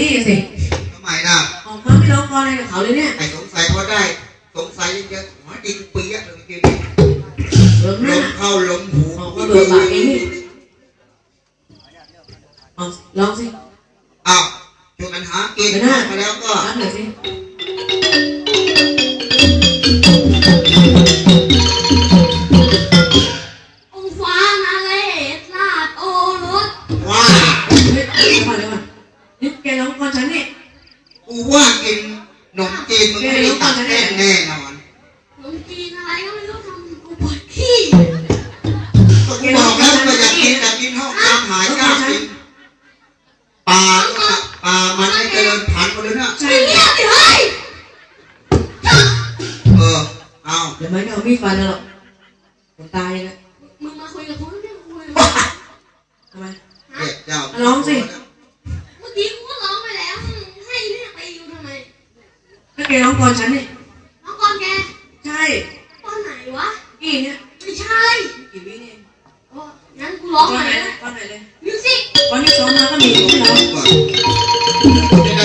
นี่สิทำไมล่ะองเขาไม่ร้องกรอนอะไรกับเขาเลยเนี่ยไอ้สงสัยพอได้ สงสัยยังจะหัวจริงปียกเลยเรื่วเออลแม่เข้าลมหู ออกมาเบื่อ หรอกผมตายนะมึงมาคุยกับกูไม่ได้คุยทำไมเด็กเจ้าร้องสิ เมื่อกี้กูก็ร้องไปแล้วมึงให้เรียกไปอยู่ทำไมถ้าแกร้องก่อนฉันนี่น้องก่อนแกใช่ตอนไหนวะกี่เนี่ยไม่ใช่กี่วิเนี่ยโอ้งั้นกูร้องก่อนใหไหนม่เลยนะก่อนไหนเลยมิวสิกก่อนที่ซ้อมมาก็มีอยู่ไม่ร้องก่อน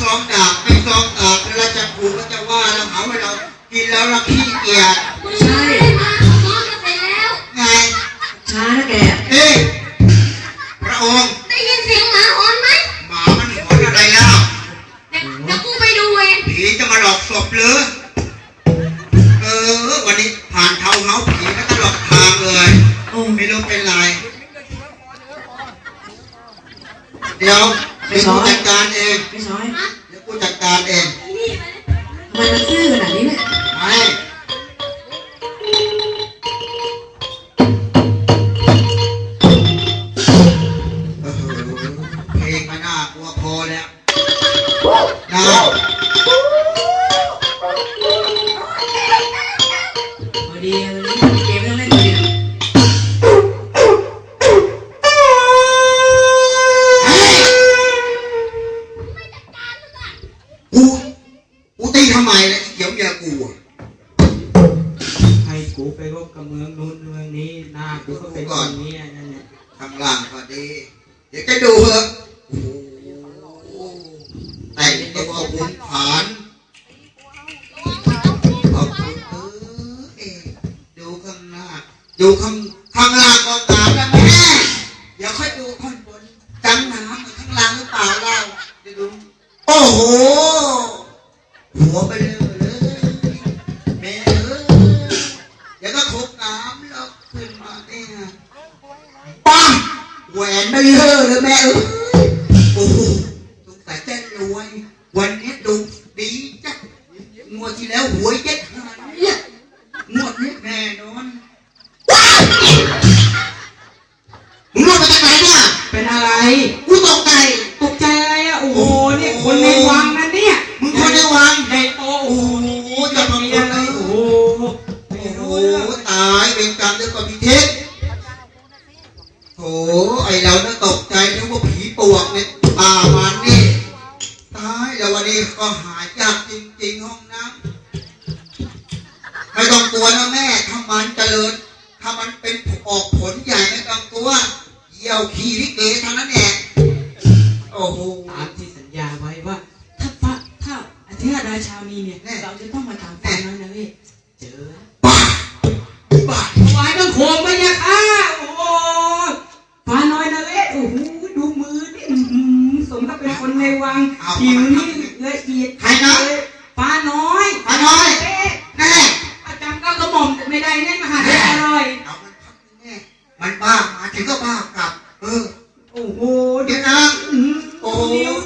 ซ้อมดาบไม่ซ้อมดาบแล้วเราจะถูกก็จะว่าเราหาว่าเรากินแล้วเราขี้เกียจมึงไม่ได้มาเขาซ้อมกันเสร็จแล้วไงช้านะแกเอ๊ะพระองค์ได้ยินเสียงหมาหอนไหมหมามันหอนอะไรแล้วเดี๋ยวเดี๋ยวกูไปดูเองผีจะมาหลอกศพหรือเออวันนี้ผ่านเท้าเฮาผีก็ตลอดทางเลยโอ้ไม่รู้เป็นไรเดี๋ยว เดี๋ยวกูจัดการเองไม่ช้อยฮะเดี๋ยวกูจัดการเองไอ้นี่ไปเลยทำไมมันซื่อ จำน้ำข้างล่างหรือเปล่าเล่าเดี๋ยวดูโอ้โห เนี่ยเป็นอะไร กูตกใจตกใจอะไรอะ โอ้โหนี่คนในวังนั่นเนี่ยมึงคนในวังใหญ่โตโอ้โหโอ้จะมามีคนอะไรเลยโอ้โอ้โหโหไม่โอ้รู้โหเรื่องตายเป็นกรรมด้วยความพิเทศโถไอเราน่ะตกใจนึกว่าผีปวกเนี่ยป่ามันนี่ตายแล้ววันนี้ก็หายยากจริงๆห้องน้ำไม่ต้องกลัวนะแม่ถ้ามันเจริญถ้ามันเป็นออกผลใหญ่ไม่ต้องกลัว เยี่ยวขี้ลิเกเท่านั้นแหละโอ้โหตามที่สัญญาไว้ว่า ถ้าพระถ้าอาทิตย์ราชามีเนี่ยแน่เราจะต้องมาตามฟังน้อยนะเว้ยเจอบ้าบ้าถวายบังคมพระยาค่ะโอ้โหฟ้าน้อยนะเว้ยโอ้โหดูมือนี่อื้อหือสมกับเป็นคนในวังเอาผิว มันบ้ามาถึงก็บ้ากลับ เออ โอ้โห เดี๋ยวนะ โอ้หือนิ้วสิเนี่ยโอ้โห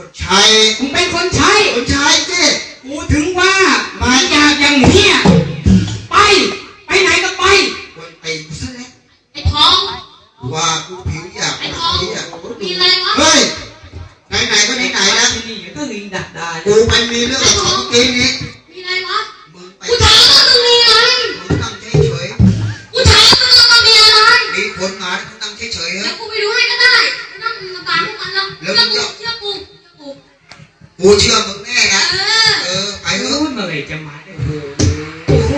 คนใช้มึงเป็นคนใช้คนใช้สิกูถึงว่า กูเชื่อมึงแน่นะ เออเออไปไอ้เถรู้อะเมื่อไหร่จะมาได้โอ้โห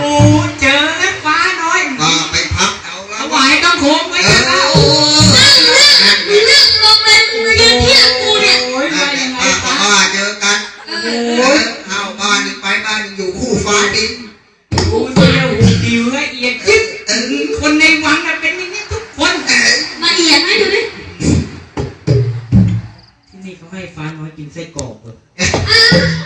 เจอแล้วฟ้าน้อยก็ไปพักเอาแล้ถววายต้องโคมไว้เอนะอโอ้โอ้นั่งเรื่องมึงนั่งลงเลยมึงมายืนเที่ยงกูเนี่ยโอ้ยนั่มานแหยังไงละป้าฟ้าป้าเจอกันเอเอออเข้าบ้านหนึ่งไปบ้านหนึ่งอยู่คู่ฟ้าดินกูเดียวดิวละเอียดยิบคนในวังน่ะเป็นอย่างนี้ทุกคนเออละเอียดไหมดูดิที่นี่เขาให้ฟ้าน้อยกินไส้กรอกเหร Thank you.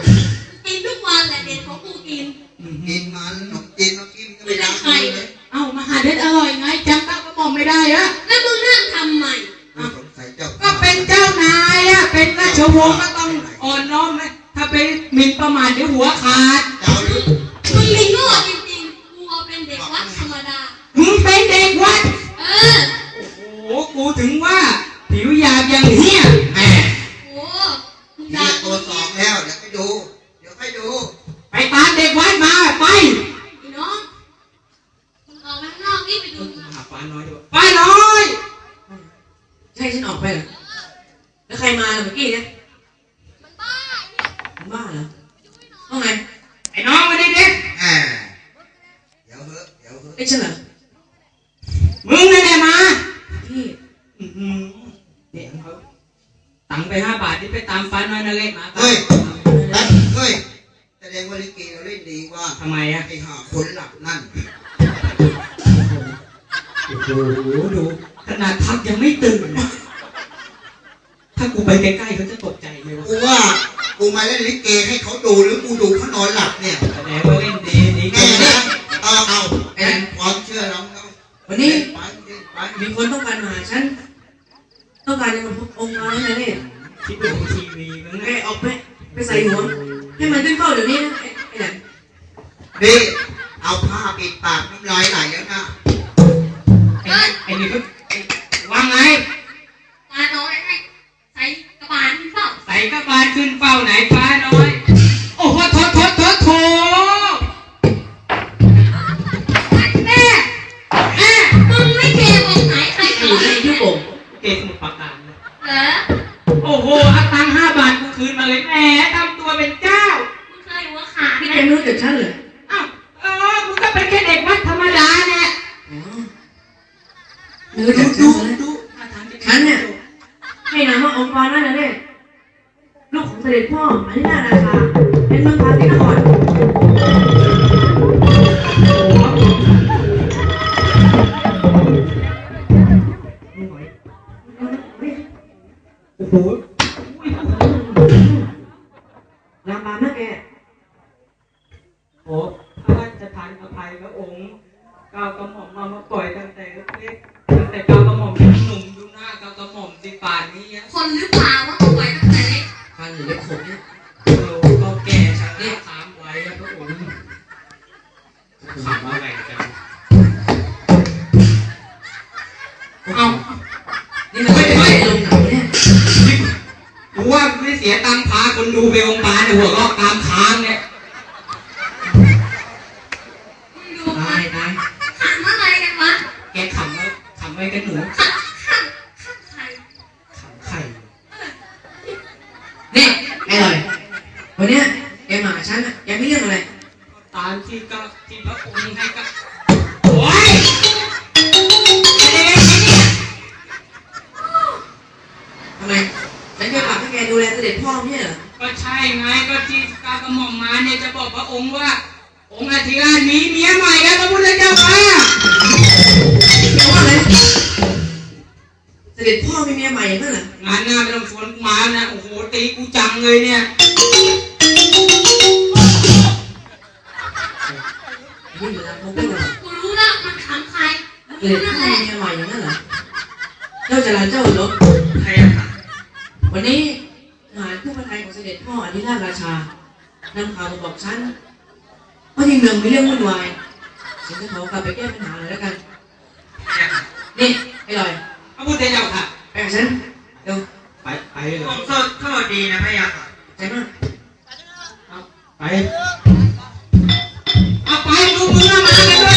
เนี่ยเขาตังค์ไปห้าบาทที่ไปตามฟ้าน้อยนาเล็กมาเฮ้ยเฮ้ยเฮ้ยแสดงว่าลิเกเราเล่นดีว่าทำไมอะไอ้ห่าคนหลับนั่นโอ้โหดูขนาดทักยังไม่ตื่นถ้ากูไปใกล้ๆเขาจะตกใจเลยว่ากูว่ากูมาเล่นลิเกให้เขาดูหรือกูดูเขานอนหลับเนี่ยแสดงว่าเล่นดีดีแน่เกินนะเอาเอาไอ้ความเชื่อเราเราวันนี้ไปเล่นไปมีคนต้องการมาหาฉัน ต้องการจะมาพบองค์น้อยนะเนี่ยคิดดูทีวีมึงแกไงออกไปไปใส่หัวให้มันขึ้นเฝ้าเดี๋ยวนี้นะไอ้ไอ้แหลมนี่เอาผ้าปิดปากน้ำลายไหลแล้วนะ เกสมุดปากการนะเหรอโอ้โหเอาตังค์ห้าบาทกูคืนมาเลยแหมทำตัวเป็นเจ้า มึงเคยหัวขาดพี่ไหมแกไม่รู้จักฉันเหรออ้าวเออมึงก็เป็นแค่เด็กวัดธรรมดาเนี่ยอ๋อไม่รู้จักฉันเลย ดูท่าทางจะฉันเนี่ย ให้นามว่าองค์กรนั่นนะเนี่ยลูกของเสด็จพ่ออธินาราชาเป็นเมืองพาที่นคร โอ้โหลามปามนะแกโอ้พระราชทานอภัยพระองค์ก้าวกระหม่อมมามาปล่อยตั้งแต่เล็กๆตั้งแต่ก้าวกระหม่อมยังหนุ่มดูหน้าก้าวกระหม่อมสิป่านนี้ยังคนหรือเปล่าว่ากูไว้ตั้งแต่เล็กฟันหรือเล็บขบเนี่ยโอ้ก็แก่ชักเรียกถามไว้อะพระองค์ถามว่าไงกันเอานี่มันไม่ได้ เสียตังค์พาคนดูไปองค์บาลหัวลอกตามค้าง ไงก็ที่กากระหม่อมมาเนี่ยจะบอกพระองค์ว่า องค์อธิราชมีเมียใหม่แล้วพระพุทธเจ้าค่ะแกว่าอะไรเสด็จพ่อมีเมียใหม่อย่างนั้นเหรองานหน้าไม่ต้องชวนกูมานะ โอ้โหตีกูจังเลยเนี่ยนี่เวลาเขาพูดว่ากูรู้แล้วมันขำใครเสด็จพ่อมีเมียใหม่อย่างนั้นเหรอเจ้าจราเจ้าลบใครอะคะเวันนี้ทหารคู่ พระไทยของเสด็จพ่ออธิราชราชานำข่าวมาบอกฉันว่าที่เมืองมีเรื่องวุ่นวายฉันจะขอกลับไปแก้ปัญหาเลยแล้วกันนี่ไอ้ลอยพระพุทธเจ้าค่ะไปกับฉันเร็วไปไปเลยผมสดสวัสดีนะพะยะค่ะใจมากไปเอาไปดูมือมาเลย